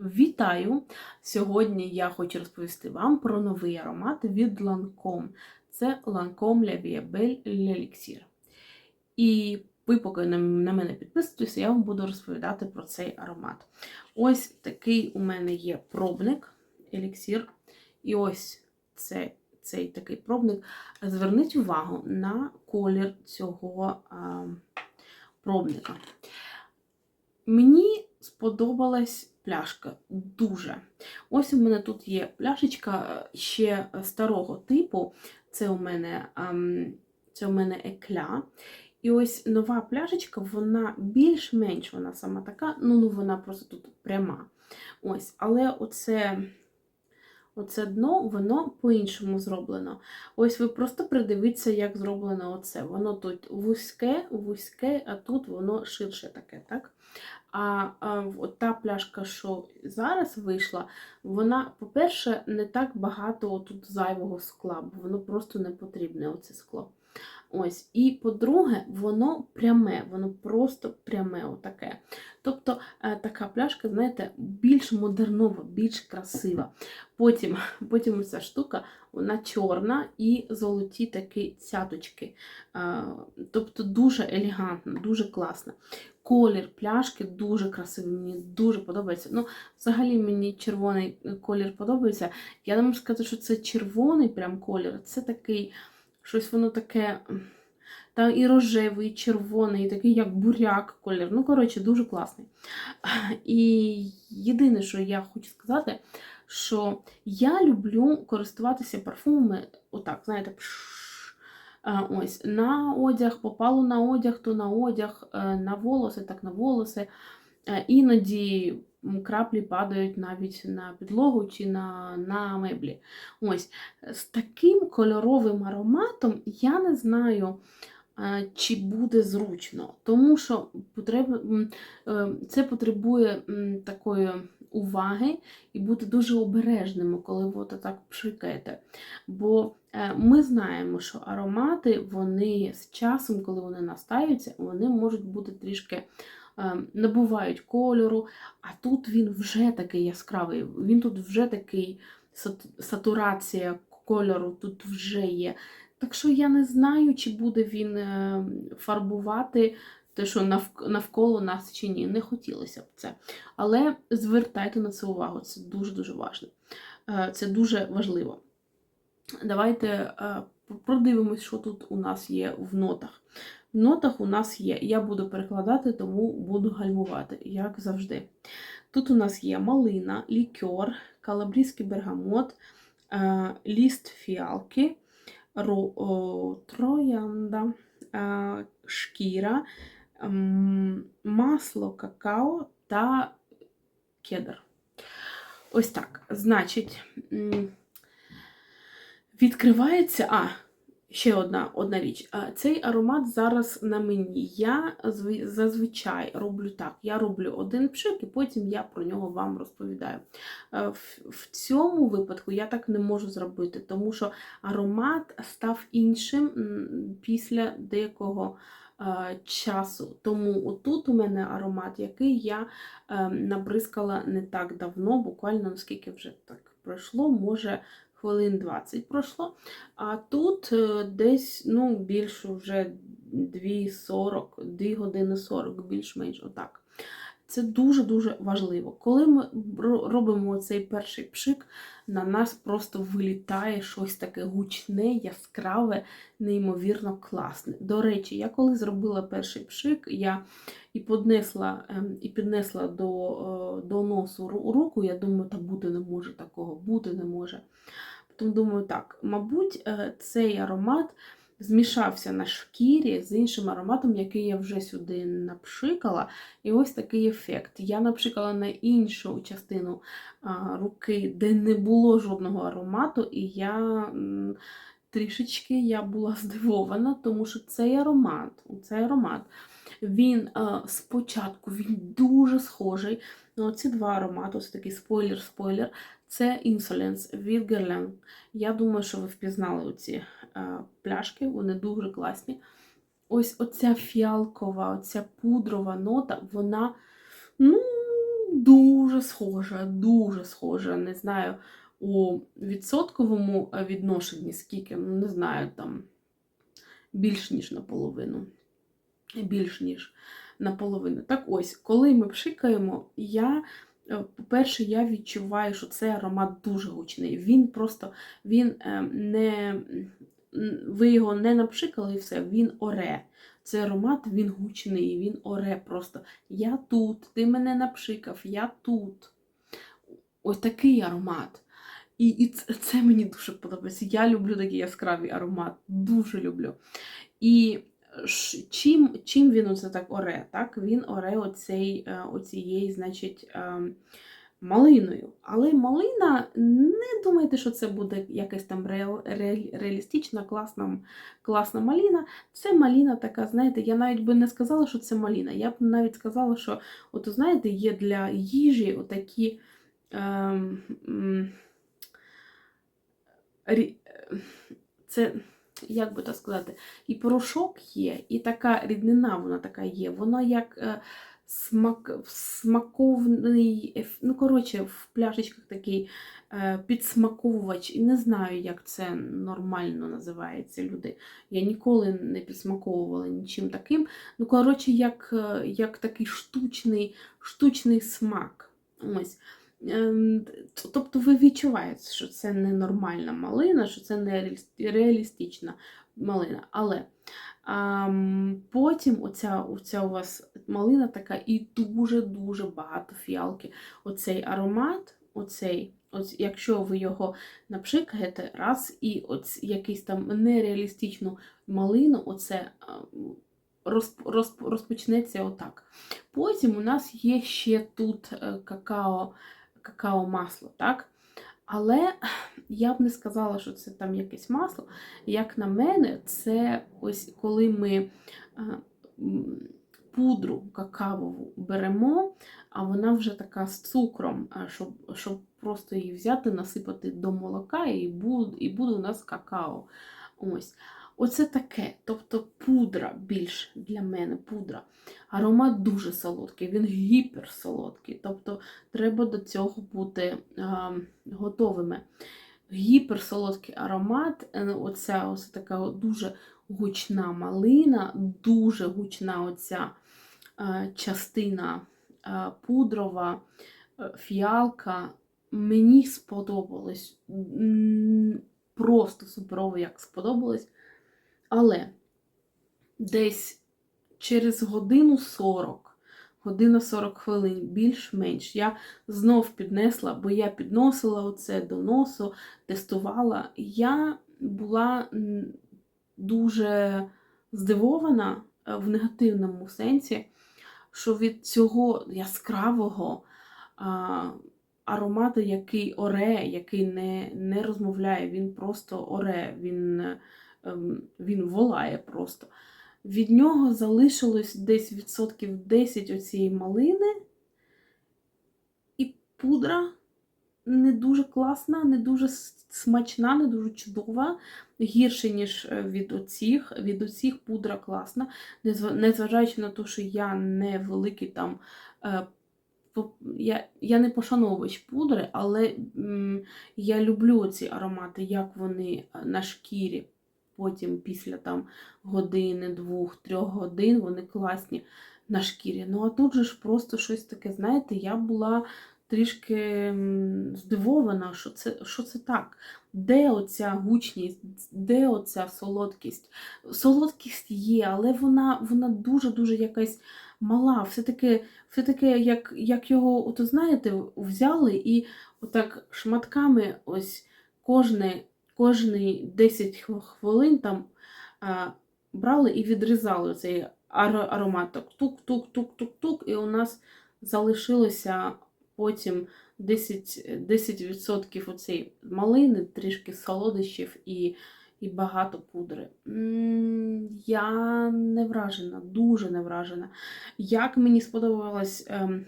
Вітаю! Сьогодні я хочу розповісти вам про новий аромат від Lancome. Це Lancome La Vie Belle L'Elixir. І ви, поки на мене підписуєтеся, я вам буду розповідати про цей аромат. Ось такий у мене є пробник еліксір. І ось це, цей такий пробник. Зверніть увагу на колір цього а, пробника. Мені сподобалась пляшка дуже. Ось у мене тут є пляшечка ще старого типу. Це у мене ем, це у мене екля. І ось нова пляшечка, вона більш-менш вона сама така, ну, ну вона просто тут пряма. Ось, Але оце. Оце дно, воно по-іншому зроблено. Ось ви просто придивіться, як зроблено оце. Воно тут вузьке, вузьке, а тут воно ширше таке, так? А, а от та пляшка, що зараз вийшла, вона, по-перше, не так багато тут зайвого скла, бо воно просто не потрібне, оце скло. Ось, І по-друге, воно пряме, воно просто пряме. отаке. Тобто е, така пляшка, знаєте, більш модернова, більш красива. Потім потім ця штука, вона чорна і золоті такі цяточки. Е, тобто дуже елегантна, дуже класна. Колір пляшки дуже красивий, мені дуже подобається. Ну, Взагалі мені червоний колір подобається. Я не можу сказати, що це червоний прям колір, це такий. Щось воно таке. Там і рожевий, і червоний, і такий, як буряк колір. Ну, коротше, дуже класний. І єдине, що я хочу сказати, що я люблю користуватися парфумами, отак, знаєте, ось, на одяг, попало на одяг, то на одяг, е, на волоси, так на волоси. Е, іноді краплі падають навіть на підлогу чи на на меблі. Ось, З таким кольоровим ароматом я не знаю, чи буде зручно, тому що е, це потребує такої уваги і бути дуже обережними, коли ви так пшикаєте. Бо е, ми знаємо, що аромати, вони з часом, коли вони настаються, вони можуть бути трішки набувають кольору, а тут він вже такий яскравий, він тут вже такий сатурація кольору тут вже є. Так що я не знаю, чи буде він ем, фарбувати те, що навколо нас чи ні. Не хотілося б це. Але звертайте на це увагу, це дуже-дуже важливо. Е, це дуже важливо. Давайте е, продивимось, що тут у нас є в нотах. В нотах у нас є. Я буду перекладати, тому буду гальмувати, як завжди. Тут у нас є малина, лікер, калабрійський бергамот, е, ліст фіалки, троянда, е, шкіра, масло какао та кедр. Ось так. Значить, відкривається. А, Ще одна одна річ. Цей аромат зараз на мені. Я зазвичай роблю так: я роблю один пшик, і потім я про нього вам розповідаю. В цьому випадку я так не можу зробити, тому що аромат став іншим після деякого часу. Тому отут у мене аромат, який я ем, набризкала не так давно, буквально наскільки вже так пройшло, може хвилин 20 пройшло. А тут е, десь ну, більше вже 2,40, 2 години 40, більш-менш отак. Це дуже-дуже важливо. Коли ми робимо цей перший пшик, на нас просто вилітає щось таке гучне, яскраве, неймовірно класне. До речі, я коли зробила перший пшик, я і піднесла ем, і піднесла до е, до носу руку, я думаю, та бути не може такого, бути не може. Тому думаю, так, мабуть, е, цей аромат змішався на шкірі з іншим ароматом, який я вже сюди напшикала. І ось такий ефект. Я напшикала на іншу частину руки, де не було жодного аромату, і я трішечки я була здивована, тому що цей аромат, цей аромат. Він спочатку він дуже схожий на ці два аромати, ось такий спойлер-спойлер. Це Insolence від Guerlain. Я думаю, що ви впізнали оці е, пляшки, вони дуже класні. Ось оця фіалкова, оця пудрова нота, вона, ну, дуже схожа, дуже схожа. Не знаю, у відсотковому е, відношенні скільки, ну не знаю, там більш ніж наполовину. Більш ніж наполовину. Так ось, коли ми пшикаємо, я, по-перше, я відчуваю, що цей аромат дуже гучний. Він просто він е, не. Ви його не напшикали і все, він оре. Цей аромат він гучний, він оре просто. Я тут, ти мене напшикав, я тут. Ось такий аромат. І, і це, це мені дуже подобається. Я люблю такий яскравий аромат. Дуже люблю. І чим, чим він оце так оре? Так? Він оре оцей, е, оцієї, значить, ем, малиною. Але малина, не думайте, що це буде якась там реал, реал- реалістична, класна, класна малина. Це маліна така, знаєте, я навіть би не сказала, що це маліна. Я б навіть сказала, що, от знаєте, є для їжі отакі. Рі- е, це, як би так сказати, і порошок є, і така ріднина вона така є. Воно як е, смак, смаковний, ну, коротше, в пляшечках такий е, підсмаковувач. І не знаю, як це нормально називається люди. Я ніколи не підсмаковувала нічим таким. Ну, коротше, як, е, як такий штучний, штучний смак. Ось. Ем, Тобто ви відчуваєте, що це не нормальна малина, що це не реалістична малина. Але ам, потім оця, оця у вас малина така і дуже-дуже багато фіалки. Оцей аромат, оцей, ось, якщо ви його напшикаєте раз і оць, якийсь там нереалістичну малину, оце розп, розпочнеться отак. Потім у нас є ще тут е, какао какао-масло, так? Але я б не сказала, що це там якесь масло. Як на мене, це ось коли ми е, пудру какавову беремо, а вона вже така з цукром, щоб, щоб просто її взяти, насипати до молока, і буде, і буде у нас какао. Ось. Оце таке, тобто пудра більш для мене пудра. Аромат дуже солодкий, він гіперсолодкий. Тобто треба до цього бути а, готовими. Гіперсолодкий аромат, е, оця ось така дуже гучна малина, дуже гучна оця а, частина а, пудрова, е, фіалка. Мені сподобалось. Просто суперово, як сподобалось. Але десь через годину 40, година 40 хвилин, більш-менш, я знов піднесла, бо я підносила оце до носу, тестувала. Я була дуже здивована е, в негативному сенсі, що від цього яскравого а, який оре, який не, не розмовляє, він просто оре, він, е, він волає просто. Від нього залишилось десь відсотків 10 оцієї малини, і пудра не дуже класна, не дуже смачна, не дуже чудова, гірше, ніж е, від оцих. Від оцих пудра класна, незважаючи на те, що я не великий там. е, Я, я не пошановувач пудри, але м, я люблю ці аромати, як вони е, на шкірі. Потім після там години, двох, трьох годин вони класні на шкірі. Ну а тут же ж просто щось таке, знаєте, я була трішки здивована, що це, що це так. Де оця гучність, де оця солодкість? Солодкість є, але вона, вона дуже-дуже якась мала. Все-таки, все-таки як, як його, ото, знаєте, взяли і отак шматками ось кожне, кожний 10 хвилин там брали і відрізали цей аромат. Так тук-тук-тук-тук-тук, і у нас залишилося потім 10%, 10% оцей малини, трішки солодощів і, і багато пудри. Я не вражена, дуже не вражена. Як мені сподобалось ем,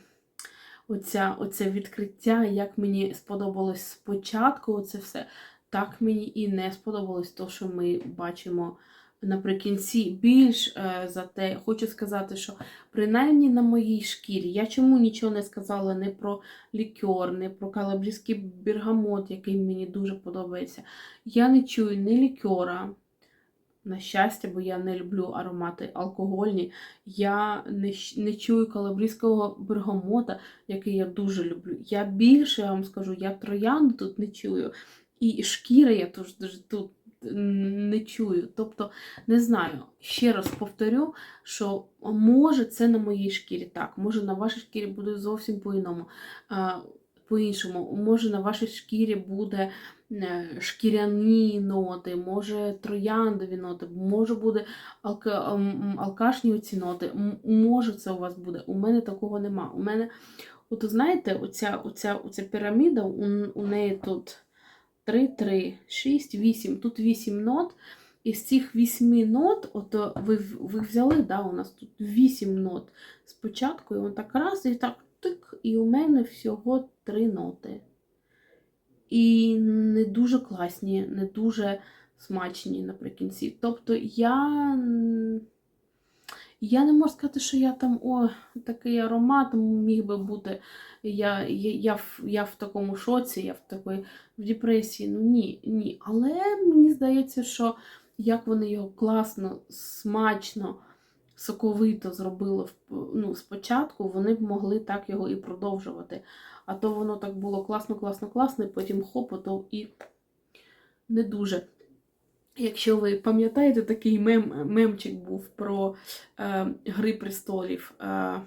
оця, оце відкриття, як мені сподобалось спочатку оце все, так мені і не сподобалось то, що ми бачимо наприкінці більш е, за те, хочу сказати, що принаймні на моїй шкірі, я чому нічого не сказала не про лікер, не про калабрійський бергамот, який мені дуже подобається. Я не чую ні лікера, на щастя, бо я не люблю аромати алкогольні. Я не, не чую калабрійського бергамота, який я дуже люблю. Я більше я вам скажу, я троянду тут не чую. І шкіра я тут, тут не чую. Тобто, не знаю, ще раз повторю, що може це на моїй шкірі так, може на вашій шкірі буде зовсім по-іному. По-іншому, може на вашій шкірі буде е, шкіряні ноти, може трояндові ноти, може буде алка, алкашні оці ноти. Може це у вас буде. У мене такого нема. У мене, от знаєте, оця, оця, оця піраміда, у, у неї тут 3, 3, 6, 8. Тут 8 нот. Із цих 8 нот, от ви, ви взяли, да, у нас тут 8 нот спочатку, і он так раз, і так тик, і у мене всього 3 ноти. І не дуже класні, не дуже смачні наприкінці. Тобто я, я не можу сказати, що я там, о, такий аромат міг би бути. Я, я, я, в, я в такому шоці, я в такої в депресії. Ну ні, ні. Але мені здається, що як вони його класно, смачно, соковито зробили ну, спочатку, вони б могли так його і продовжувати. А то воно так було класно, класно, класно, і потім хоп, то і не дуже. Якщо ви пам'ятаєте, такий мем, мемчик був про е, Гри престолів. Е,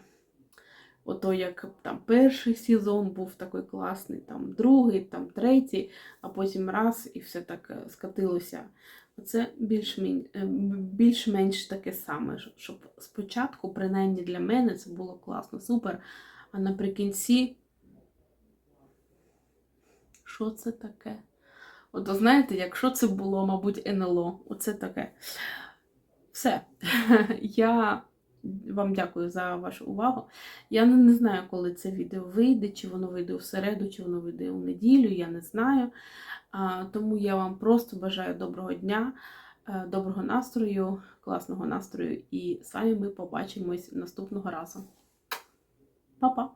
ото як там перший сезон був такий класний, там другий, там третій, а потім раз і все так е, скатилося. Це більш-менш, більш-менш таке саме, щоб спочатку, принаймні для мене, це було класно, супер. А наприкінці, що це таке? От знаєте, якщо це було, мабуть, НЛО, оце таке. Все. Я вам дякую за вашу увагу. Я не, знаю, коли це відео вийде, чи воно вийде у середу, чи воно вийде у неділю, я не знаю. Тому я вам просто бажаю доброго дня, е, доброго настрою, класного настрою, і з вами ми побачимось наступного разу. Па-па!